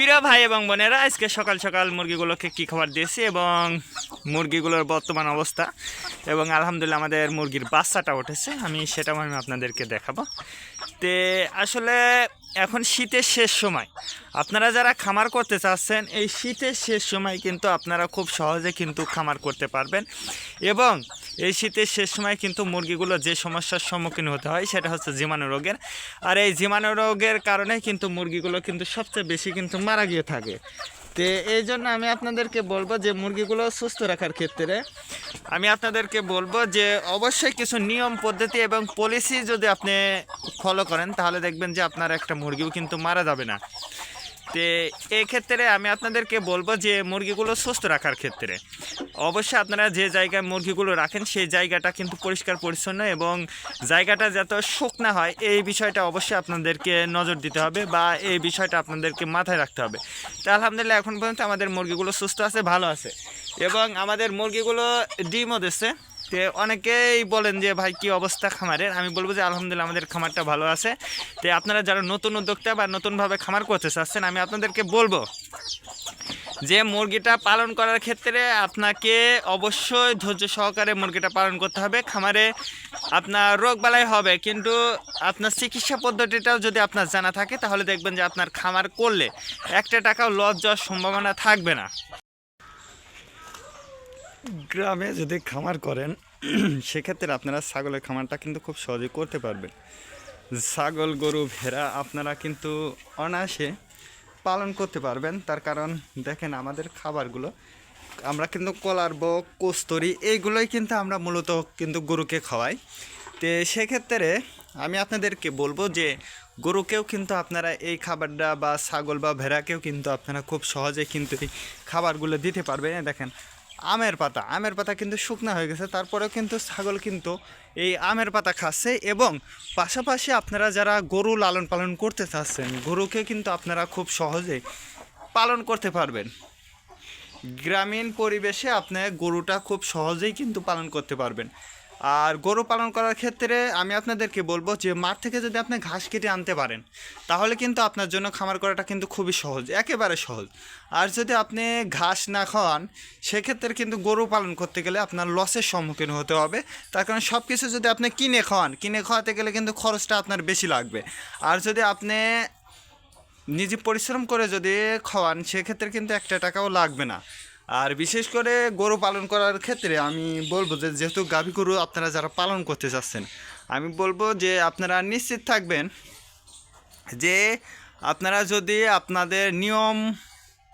প্রিয় ভাই এবং বোনেরা, আজকে সকাল সকাল মুরগিগুলোকে কী খাবার দিয়েছি এবং মুরগিগুলোর বর্তমান অবস্থা এবং আলহামদুলিল্লাহ আমাদের মুরগির বাচ্চাটা উঠেছে। আমি সেটাও আমি আপনাদেরকে দেখাবো। তে আসলে এখন শীতের শেষ সময়। আপনারা যারা খামার করতে চাচ্ছেন, এই শীতের শেষ সময় কিন্তু আপনারা খুব সহজে কিন্তু খামার করতে পারবেন। এবং এই শীতের শেষ সময় কিন্তু মুরগিগুলো যে সমস্যার সম্মুখীন হতে হয়, সেটা হচ্ছে জীবাণু রোগের। আর এই জীবাণু রোগের কারণে কিন্তু মুরগিগুলো কিন্তু সবচেয়ে বেশি কিন্তু মারা গিয়ে থাকে। তো এই জন্য আমি আপনাদেরকে বলব যে মুরগিগুলো সুস্থ রাখার ক্ষেত্রে আমি আপনাদেরকে বলব যে অবশ্যই কিছু নিয়ম, পদ্ধতি এবং পলিসি যদি আপনি ফলো করেন, তাহলে দেখবেন যে আপনার একটা মুরগিও কিন্তু মারা যাবে না। তে এক্ষেত্রে আমি আপনাদেরকে বলব যে মুরগিগুলো সুস্থ রাখার ক্ষেত্রে। অবশ্যই আপনারা যে জায়গায় মুরগিগুলো রাখেন, সেই জায়গাটা কিন্তু পরিষ্কার, পরিচ্ছন্ন এবং জায়গাটা যাতে শুকনা হয়, এই বিষয়টা অবশ্যই আপনাদেরকে নজর দিতে হবে বা এই বিষয়টা আপনাদেরকে মাথায় রাখতে হবে। তো আলহামদুলিল্লাহ এখন পর্যন্ত আমাদের মুরগিগুলো সুস্থ আছে, ভালো আছে এবং আমাদের মুরগিগুলো ডিমও দিচ্ছে। তে অনেকেই বলেন যে, ভাই, কি অবস্থা খামারের? আমি বলব যে, আলহামদুলিল্লাহ, আমাদের খামারটা ভালো আছে। তো আপনারা যারা নতুন উদ্যোক্তা বা নতুনভাবে খামার করতে চাচ্ছেন, আমি আপনাদেরকে বলব যে, মুরগিটা পালন করার ক্ষেত্রে আপনাকে অবশ্যই ধৈর্য সহকারে মুরগিটা পালন করতে হবে। খামারে আপনার রোগ বালাই হবে, কিন্তু আপনার চিকিৎসা পদ্ধতিটাও যদি আপনার জানা থাকে, তাহলে দেখবেন যে, আপনার খামার করলে একটা টাকাও লস যাওয়ার সম্ভাবনা থাকবে না। গ্রামে যদি খামার করেন, সেক্ষেত্রে আপনারা ছাগলের খামারটা কিন্তু খুব সহজে করতে পারবেন। ছাগল, গরু, ভেড়া আপনারা কিন্তু অনায়াসে পালন করতে পারবেন। তার কারণ, দেখেন আমাদের খাবারগুলো, আমরা কিন্তু কলার বক, কস্তরি এইগুলোই কিন্তু আমরা মূলত কিন্তু গরুকে খাওয়াই। তো সেক্ষেত্রে আমি আপনাদেরকে বলব যে, গরুকেও কিন্তু আপনারা এই খাবারটা বা ছাগল বা ভেড়াকেও কিন্তু আপনারা খুব সহজে কিন্তু এই খাবারগুলো দিতে পারবেন। দেখেন আমের পাতা। আমের পাতা কিন্তু শুকনা হয়ে গেছে, তারপরেও কিন্তু ছাগল কিন্তু এই আমের পাতা খাচ্ছে এবং পাশাপাশি আপনারা যারা গরু লালন পালন করতে চাচ্ছেন, গরুকে কিন্তু আপনারা খুব সহজে পালন করতে পারবেন। গ্রামীণ পরিবেশে আপনি গরুটা খুব সহজেই কিন্তু পালন করতে পারবেন। আর গরু পালন করার ক্ষেত্রে আমি আপনাদেরকে বলব যে মাঠ থেকে যদি আপনি ঘাস কেটে আনতে পারেন, তাহলে কিন্তু আপনার জন্য খামার করাটা কিন্তু খুবই সহজ, একেবারে সহজ। আর যদি আপনি ঘাস না খাওয়ান, সেক্ষেত্রে কিন্তু গরু পালন করতে গেলে আপনার লসের সম্মুখীন হতে হবে। তার কারণ সব কিছু যদি আপনি কিনে খাওয়ান, কিনে খাওয়াতে গেলে কিন্তু খরচটা আপনার বেশি লাগবে। আর যদি আপনি নিজে পরিশ্রম করে যদি খাওয়ান, সেক্ষেত্রে কিন্তু একটা টাকাও লাগবে না। আর বিশেষ করে গরু পালন করার ক্ষেত্রে আমি বলব যে, যেহেতু গাভী গরু আপনারা যারা পালন করতে চাচ্ছেন আমি বলব যে, আপনারা নিশ্চিত থাকবেন যে, আপনারা যদি আপনাদের নিয়ম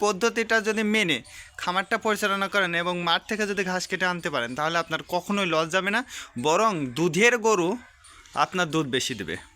পদ্ধতিটা যদি মেনে খামারটা পরিচালনা করেন এবং মাঠ থেকে যদি ঘাস কেটে আনতে পারেন, তাহলে আপনার কখনোই লস যাবে না, বরং দুধের গরু আপনার দুধ বেশি দেবে।